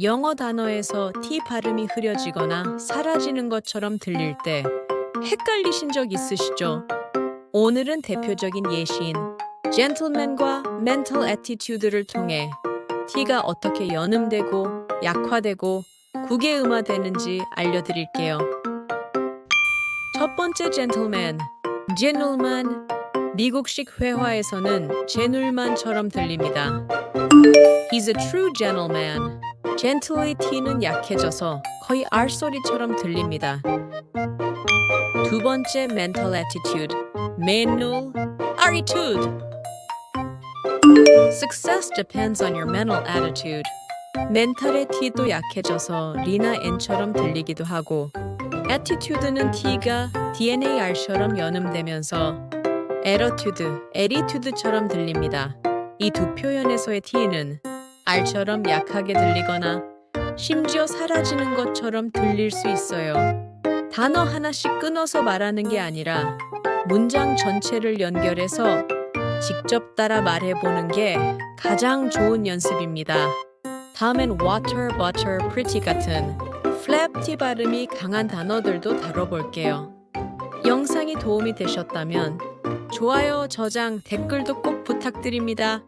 영어 단어에서 T 발음이 흐려지거나 사라지는 것처럼 들릴 때 헷갈리신 적 있으시죠? 오늘은 대표적인 예시인 gentleman과 mental attitude를 통해 T가 어떻게 연음되고 약화되고 국외음화되는지 알려드릴게요. 첫 번째 gentleman, gentleman. 미국식 회화에서는 gentleman처럼 들립니다. He's a true gentleman. Gentle의 T는 약해져서 거의 R 소리처럼 들립니다. 두 번째 mental attitude, mental attitude. Success depends on your mental attitude. 멘탈의 T도 약해져서 리나 N처럼 들리기도 하고 attitude는 T가 DNA R처럼 연음되면서 attitude, attitude처럼 들립니다. 이 두 표현에서의 T는 R처럼 약하게 들리거나 심지어 사라지는 것처럼 들릴 수 있어요. 단어 하나씩 끊어서 말하는 게 아니라 문장 전체를 연결해서 직접 따라 말해보는 게 가장 좋은 연습입니다. 다음엔 water, butter, pretty 같은 T 발음이 강한 단어들도 다뤄볼게요. 영상이 도움이 되셨다면 좋아요, 저장, 댓글도 꼭 부탁드립니다.